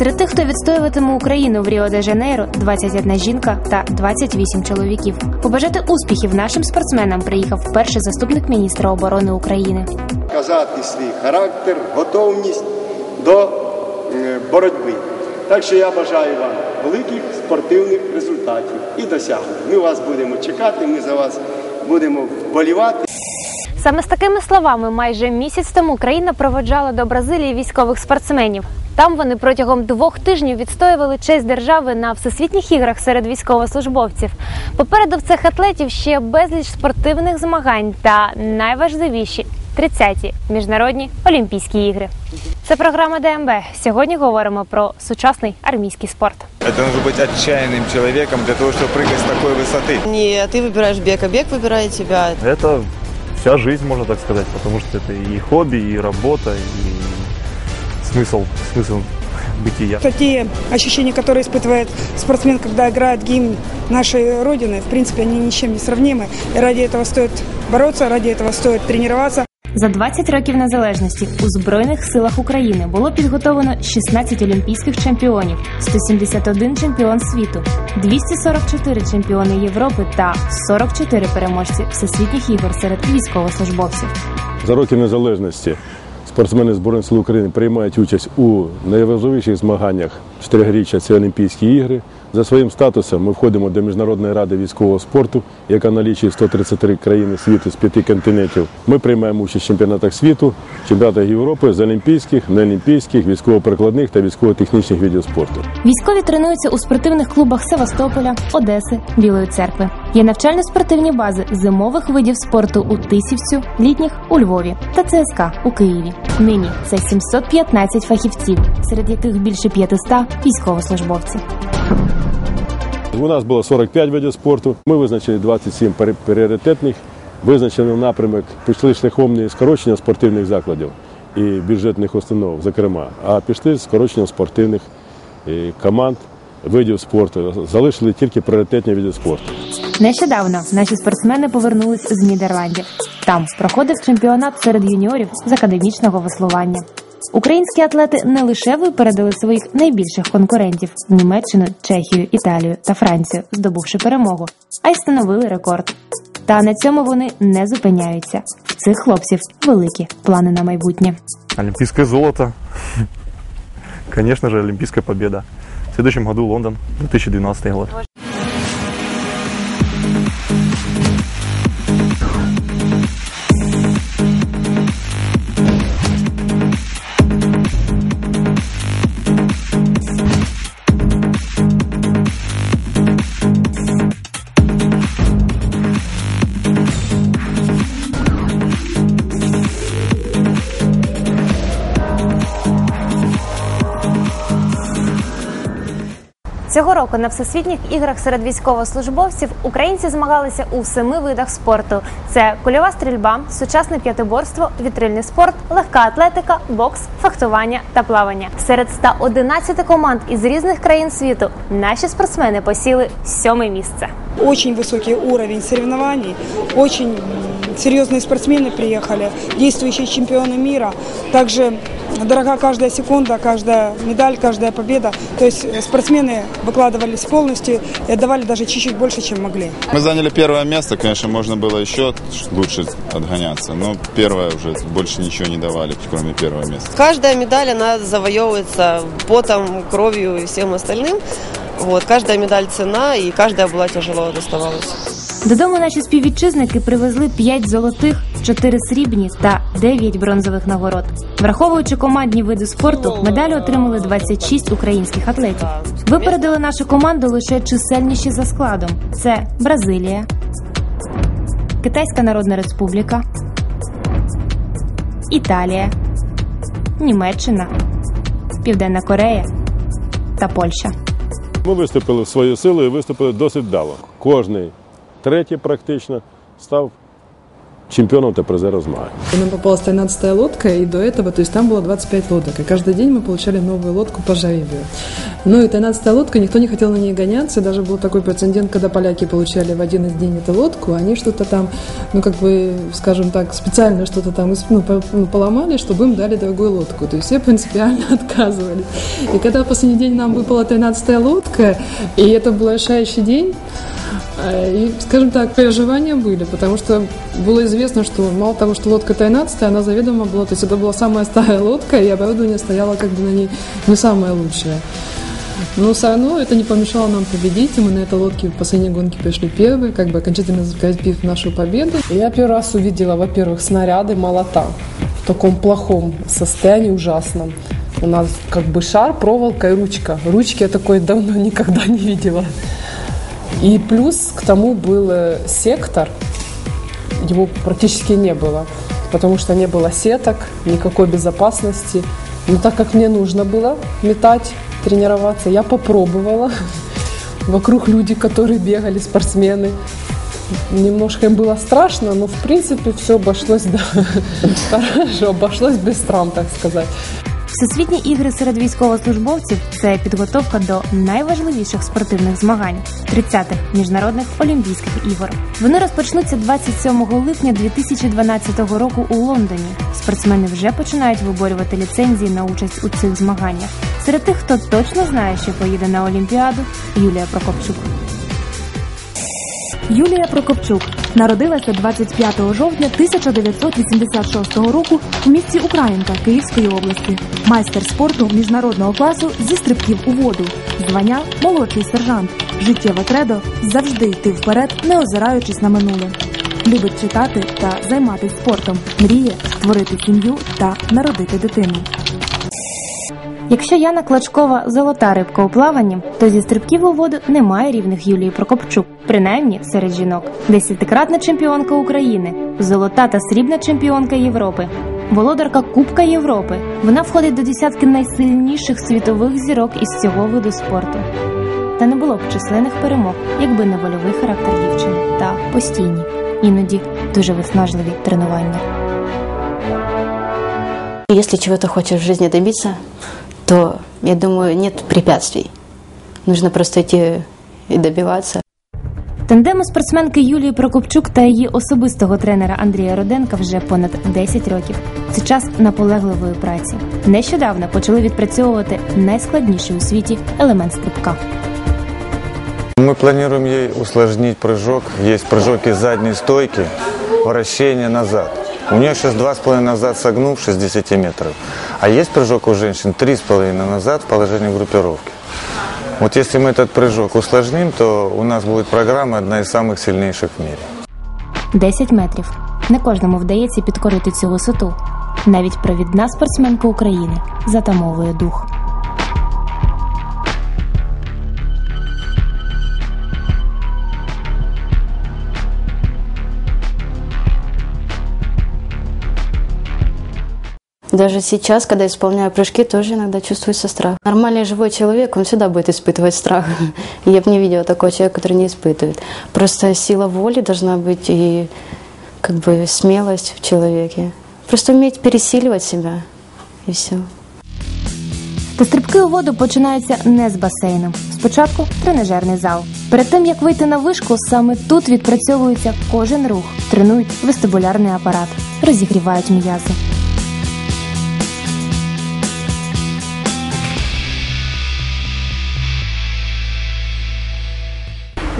Серед тих, хто відстоюватиме Україну в Ріо де Жанейро, 21 жінка та 28 чоловіків. Побажати успіхів нашим спортсменам приїхав перший заступник міністра оборони України. Казати свій характер, готовність до е, боротьби. Так що я бажаю вам великих спортивних результатів і досягнень. Ми вас будемо чекати, ми за вас будемо вболівати. Саме з такими словами майже місяць тому країна проводжала до Бразилії військових спортсменів. Там вони протягом двох тижнів відстоювали честь держави на всесвітніх іграх серед військовослужбовців. Попереду в цих атлетів ще безліч спортивних змагань та найважливіші 30-ті міжнародні олімпійські ігри. Це програма ДМБ. Сьогодні говоримо про сучасний армійський спорт. Это нужно быть отчаянным человеком для того, чтобы прыгать с такой высоты. Не ты выбираешь бег, а бег выбирает тебя. Это вся жизнь, можно так сказать, потому что это и хобби, и работа, и смысл, смысл бытия. Это те ощущения, которые испытывает спортсмен, когда играет гимн нашей Родины. В принципе, они ничем не сравнимы. И ради этого стоит бороться, ради этого стоит тренироваться. За 20 років незалежності у Збройних силах України було підготовлено 16 олімпійських чемпіонів, 171 чемпіон світу, 244 чемпіони Європи та 44 переможці всесвітніх ігор серед військовослужбовців. За роки незалежності спортсмени Збройних сил України приймають участь у найважливіших змаганнях чотириріччя це Олімпійські ігри. За своїм статусом ми входимо до Міжнародної ради військового спорту, яка налічує 133 країни світу з п'яти континентів. Ми приймаємо участь в чемпіонатах світу, чемпіонатах Європи з олімпійських, неолімпійських, військово-прикладних та військово-технічних видів спорту. Військові тренуються у спортивних клубах Севастополя, Одеси, Білої церкви. Є навчально-спортивні бази зимових видів спорту у Тисівцю, літніх у Львові та ЦСКА у Києві. Нині це 715 фахівців, серед яких більше 500 військовослужбовці. У нас було 45 видів спорту. Ми визначили 27 пере- пріоритетних, визначили напрямок, пішли шляхом не скорочення спортивних закладів і бюджетних установ, зокрема, а пішли скороченням спортивних е, команд, видів спорту. Залишили тільки пріоритетні види спорту. Нещодавно наші спортсмени повернулись з Нідерландів. Там проходив чемпіонат серед юніорів з академічного веслування. Українські атлети не лише випередили своїх найбільших конкурентів Німеччину, Чехію, Італію та Францію, здобувши перемогу, а й встановили рекорд. Та на цьому вони не зупиняються. В цих хлопців великі плани на майбутнє. Олимпийское золото. Конечно же, олимпийская победа. В следующем году Лондон, 2012 год. Цього року на всесвітніх іграх серед військовослужбовців українці змагалися у семи видах спорту: це кульова стрільба, сучасне п'ятиборство, вітрильний спорт, легка атлетика, бокс, фехтування та плавання. Серед 111 команд із різних країн світу наші спортсмени посіли сьоме місце. Очень высокий уровень соревнований, очень серьезные спортсмены приехали, действующие чемпионы мира. Также дорога каждая секунда, каждая медаль, каждая победа. То есть спортсмены выкладывались полностью и отдавали даже чуть-чуть больше, чем могли. Мы заняли первое место, конечно, можно было еще лучше отгоняться, но первое уже больше ничего не давали, кроме первого места. Каждая медаль, она завоевывается потом, кровью и всем остальным. Вот, каждая медаль цена, и каждая была тяжело доставалась. Додому наші співвітчизники привезли 5 золотих, 4 срібні та 9 бронзових нагород. Враховуючи командні види спорту, медалі отримали 26 українських атлетів. Випередили нашу команду лише чисельніші за складом: це Бразилія, Китайська Народна Республіка, Італія, Німеччина, Південна Корея та Польща. Ми виступили в свою силу і виступили досить вдало. Кожний третій практично став чемпіоном та призером змагань. Нам попалась 13 лодка, и до этого, то есть там было 25 лодок. И каждый день мы получали новую лодку по жребию. Ну и 13 лодка, никто не хотел на ней гоняться. Даже был такой прецедент, когда поляки получали в один из дней эту лодку, они что-то там, ну как бы, скажем так, специально что-то там ну, ну, поломали, чтобы им дали другую лодку. То есть все принципиально отказывались. И когда последний день нам выпала 13 лодка, и это был решающий день, И, скажем так, переживания были, потому что было известно, что мало того, что лодка 13 она заведомо была, то есть это была самая старая лодка, и оборудование стояло как бы на ней не самое лучшее. Но все равно это не помешало нам победить, и мы на этой лодке в последней гонке пришли первые, как бы окончательно закрепив нашу победу. Я первый раз увидела, во-первых, снаряды молота в таком плохом состоянии, ужасном. У нас как бы шар, проволока и ручка. Ручки я такой давно никогда не видела. И плюс к тому был э, сектор, его практически не было, потому что не было сеток, никакой безопасности. Но так как мне нужно было метать, тренироваться, я попробовала. Вокруг люди, которые бегали, спортсмены. Немножко им было страшно, но в принципе все обошлось да, хорошо, обошлось без травм, так сказать. Всесвітні ігри серед військовослужбовців це підготовка до найважливіших спортивних змагань 30-х міжнародних олімпійських ігор. Вони розпочнуться 27 липня 2012 року у Лондоні. Спортсмени вже починають виборювати ліцензії на участь у цих змаганнях. Серед тих, хто точно знає, що поїде на Олімпіаду, Юлія Прокопчук. Юлія Прокопчук народилася 25 жовтня 1986 року в місті Українка Київської області. Майстер спорту міжнародного класу зі стрибків у воду. Звання молодший сержант. Життєве кредо завжди йти вперед, не озираючись на минуле. Любить читати та займатися спортом. Мріє створити сім'ю та народити дитину. Якщо Яна Клачкова золота рибка у плаванні, то зі стрибків у воду немає рівних Юлії Прокопчук, принаймні серед жінок. Десятикратна чемпіонка України, золота та срібна чемпіонка Європи. Володарка Кубка Європи. Вона входить до десятки найсильніших світових зірок із цього виду спорту. Та не було б численних перемог, якби не вольовий характер дівчини та постійні, іноді дуже виснажливі тренування. Если чего-то хочешь в жизни добиться, то, я думаю, нет препятствий. Нужно просто идти и добиваться. Тандему спортсменки Юлії Прокопчук та її особистого тренера Андрія Роденка вже понад 10 років. Це час наполегливої праці. Нещодавно почали відпрацьовувати найскладніший у світі елемент стрибка. Мы планируем ей усложнить прыжок. Есть прыжок из задней стойки, вращение назад. У нее сейчас 2,5 назад согнув 60 метров. А есть прыжок у женщин 3,5 назад в положении группировки. Вот если мы этот прыжок усложним, то у нас будет программа одна из самых сильнейших в мире. 10 метрів. Не кожному вдається підкорити цю висоту. Навіть провідна спортсменка України затамовує дух. Даже сейчас, когда исполняю прыжки, тоже иногда чувствуется страх. Нормальный живой человек, он всегда будет испытывать страх. И Я бы не видела такого человека, который не испытывает. Просто сила воли должна быть и как бы смелость в человеке. Просто уметь пересиливать себя. И все. Та стрибки у воду починаються не з басейну. Спочатку тренажерний зал. Перед тим як вийти на вишку, саме тут відпрацьовується кожен рух, тренують вестибулярний апарат, розігрівають м'язи. –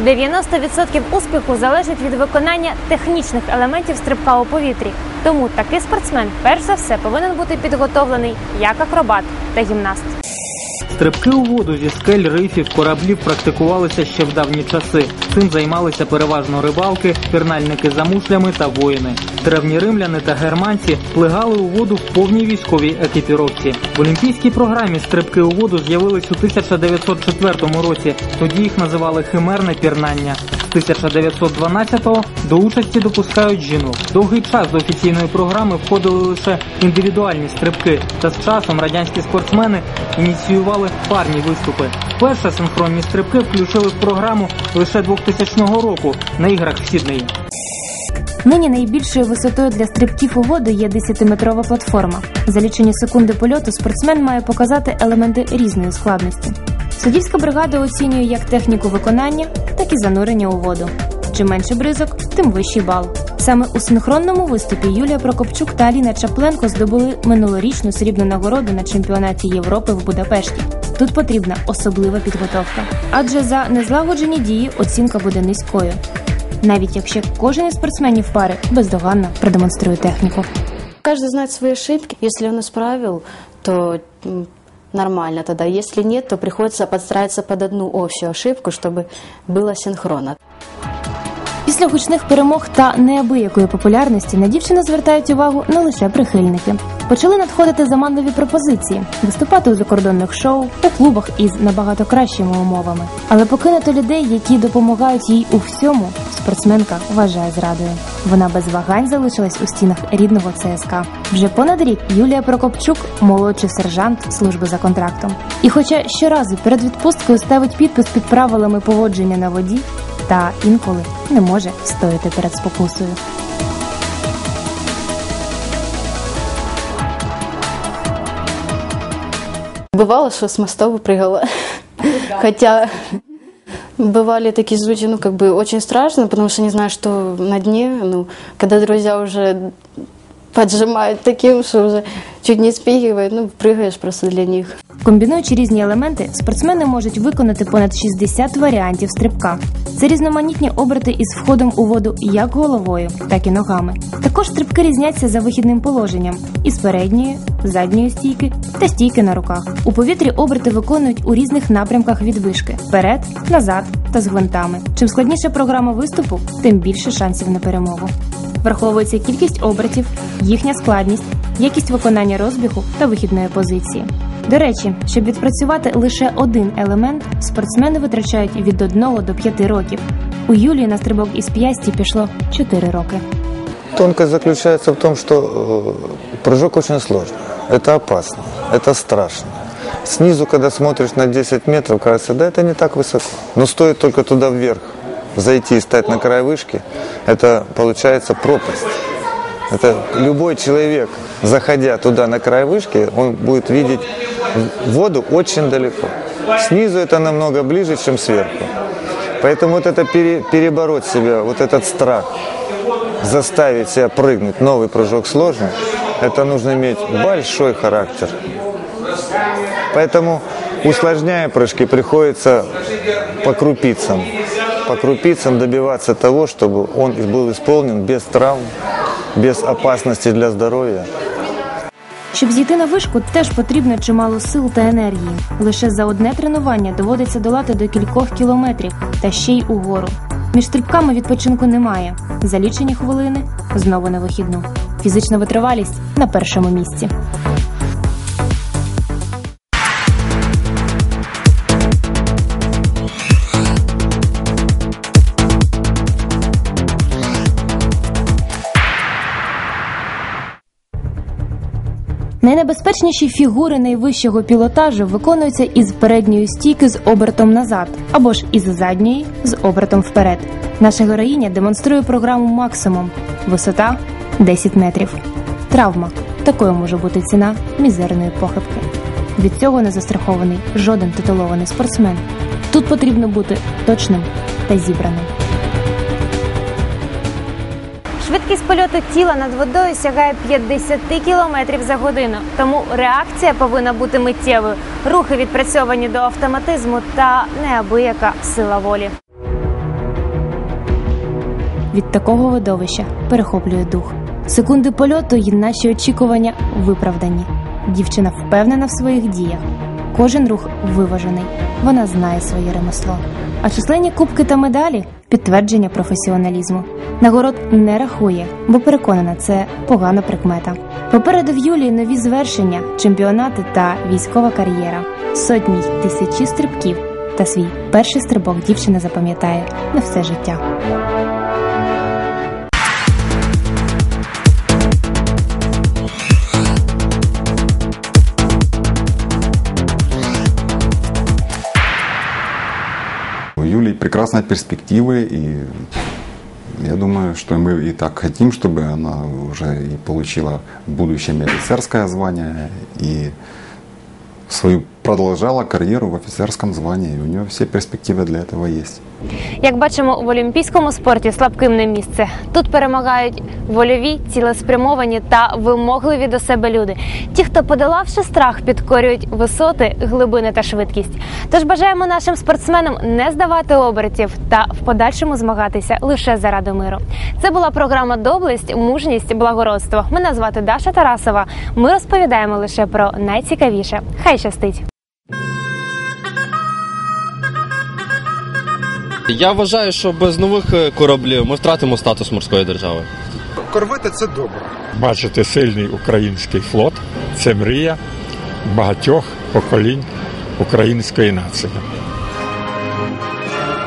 90% успіху залежить від виконання технічних елементів стрибка у повітрі. Тому такий спортсмен перш за все повинен бути підготовлений як акробат та гімнаст. Стрибки у воду зі скель, рифів, кораблів практикувалися ще в давні часи. Цим займалися переважно рибалки, пірнальники за мушлями та воїни. Древні римляни та германці плигали у воду в повній військовій екіпіровці. В олімпійській програмі стрибки у воду з'явились у 1904 році. Тоді їх називали химерне пірнання. З 1912-го до участі допускають жінок. Довгий час до офіційної програми входили лише індивідуальні стрибки. Та з часом радянські спортсмени ініціювали парні виступи. Перше синхронні стрибки включили в програму лише 2000 року на іграх в Сіднеї. Нині найбільшою висотою для стрибків у воду є 10-метрова платформа. За лічені секунди польоту спортсмен має показати елементи різної складності. Суддівська бригада оцінює як техніку виконання, так і занурення у воду. Чим менше бризок, тим вищий бал. Саме у синхронному виступі Юлія Прокопчук та Аліна Чапленко здобули минулорічну срібну нагороду на чемпіонаті Європи в Будапешті. Тут потрібна особлива підготовка, адже за незлагоджені дії оцінка буде низькою, навіть якщо кожен із спортсменів пари бездоганно продемонструє техніку. Каждый знает свои ошибки. Если он исправил, то м, нормально тогда. Если нет, то приходится подстраиваться под одну общую ошибку, чтобы было синхронно. Після гучних перемог та неабиякої популярності на дівчину звертають увагу не лише прихильники. Почали надходити заманливі пропозиції виступати у закордонних шоу, у клубах із набагато кращими умовами. Але покинути людей, які допомагають їй у всьому, спортсменка вважає зрадою. Вона без вагань залишилась у стінах рідного ЦСКА. Вже понад рік Юлія Прокопчук молодший сержант служби за контрактом. І хоча щоразу перед відпусткою ставить підпис під правилами поводження на воді, та інколи не може стояти перед спокусою. Бывало, что с мостов прыгала. Хотя бывали такие случаи, ну, как бы очень страшно, потому что не знаю, что на дне, ну, когда друзья уже поджимают таким, что уже чуть не спихивают, ну, прыгаешь просто для них. Комбінуючи різні елементи, спортсмени можуть виконати понад 60 варіантів стрибка. Це різноманітні оберти із входом у воду як головою, так і ногами. Також стрибки різняться за вихідним положенням із передньої, задньої стійки та стійки на руках. У повітрі оберти виконують у різних напрямках від вишки вперед, назад та з гвинтами. Чим складніша програма виступу, тим більше шансів на перемогу. Враховується кількість обертів, їхня складність, якість виконання розбігу та вихідної позиції. До речі, щоб відпрацювати лише один елемент, спортсмени витрачають від 1 до 5 років. У Юлії на стрибок із п'ясті пішло 4 роки. Тонкость заключается в том, что э, прыжок очень сложный. Это опасно, это страшно. Снизу, когда смотришь на 10 метров, кажется, да это не так высоко. Но стоит только туда вверх зайти и стать на край вышки, это получается пропасть. Это любой человек, заходя туда на край вышки, он будет видеть воду очень далеко. Снизу это намного ближе, чем сверху. Поэтому вот это пере- перебороть себя, вот этот страх, заставить себя прыгнуть, новый прыжок сложный, это нужно иметь большой характер. Поэтому, усложняя прыжки, приходится по крупицам, по крупицам добиваться того, чтобы он был исполнен без травм, без опасності для здоров'я. Щоб зійти на вишку, теж потрібно чимало сил та енергії. Лише за одне тренування доводиться долати до кількох кілометрів та ще й угору. Між стрибками відпочинку немає. За лічені хвилини знову на вихідну. Фізична витривалість на першому місці. Найнебезпечніші фігури найвищого пілотажу виконуються із передньої стійки з обертом назад або ж із задньої з обертом вперед. Наша героїня демонструє програму максимум. Висота 10 метрів. Травма. Такою може бути ціна мізерної похибки. Від цього не застрахований жоден титулований спортсмен. Тут потрібно бути точним та зібраним. Швидкість польоту тіла над водою сягає 50 км за годину, тому реакція повинна бути миттєвою. Рухи відпрацьовані до автоматизму та неабияка сила волі. Від такого видовища перехоплює дух. Секунди польоту і наші очікування виправдані. Дівчина впевнена в своїх діях. Кожен рух виважений. Вона знає своє ремесло. А численні кубки та медалі підтвердження професіоналізму. Нагород не рахує, бо переконана, це погана прикмета. Попереду в Юлії нові звершення, чемпіонати та військова кар'єра, сотні й тисячі стрибків. Та свій перший стрибок дівчина запам'ятає на все життя. Прекрасные перспективы и Я думаю, что мы и так хотим, чтобы она уже и получила и офицерское звание и свою продолжала карьеру в офицерском звании. И у нее все перспективы для этого есть. Як бачимо, в олімпійському спорті слабким не місце. Тут перемагають вольові, цілеспрямовані та вимогливі до себе люди. Ті, хто подолавши страх, підкорюють висоти, глибини та швидкість. Тож бажаємо нашим спортсменам не здавати обертів та в подальшому змагатися лише заради миру. Це була програма Доблесть, мужність, благородство. Мене звати Даша Тарасова. Ми розповідаємо лише про найцікавіше. Хай щастить! Я вважаю, що без нових е, кораблів ми втратимо статус морської держави. Корвети це добре. Бачити сильний український флот це мрія багатьох поколінь української нації.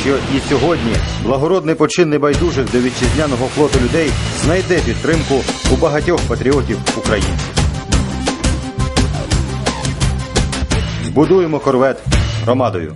що і сьогодні благородний почин небайдужих до вітчизняного флоту людей знайде підтримку у багатьох патріотів України. Будуємо корвет громадою.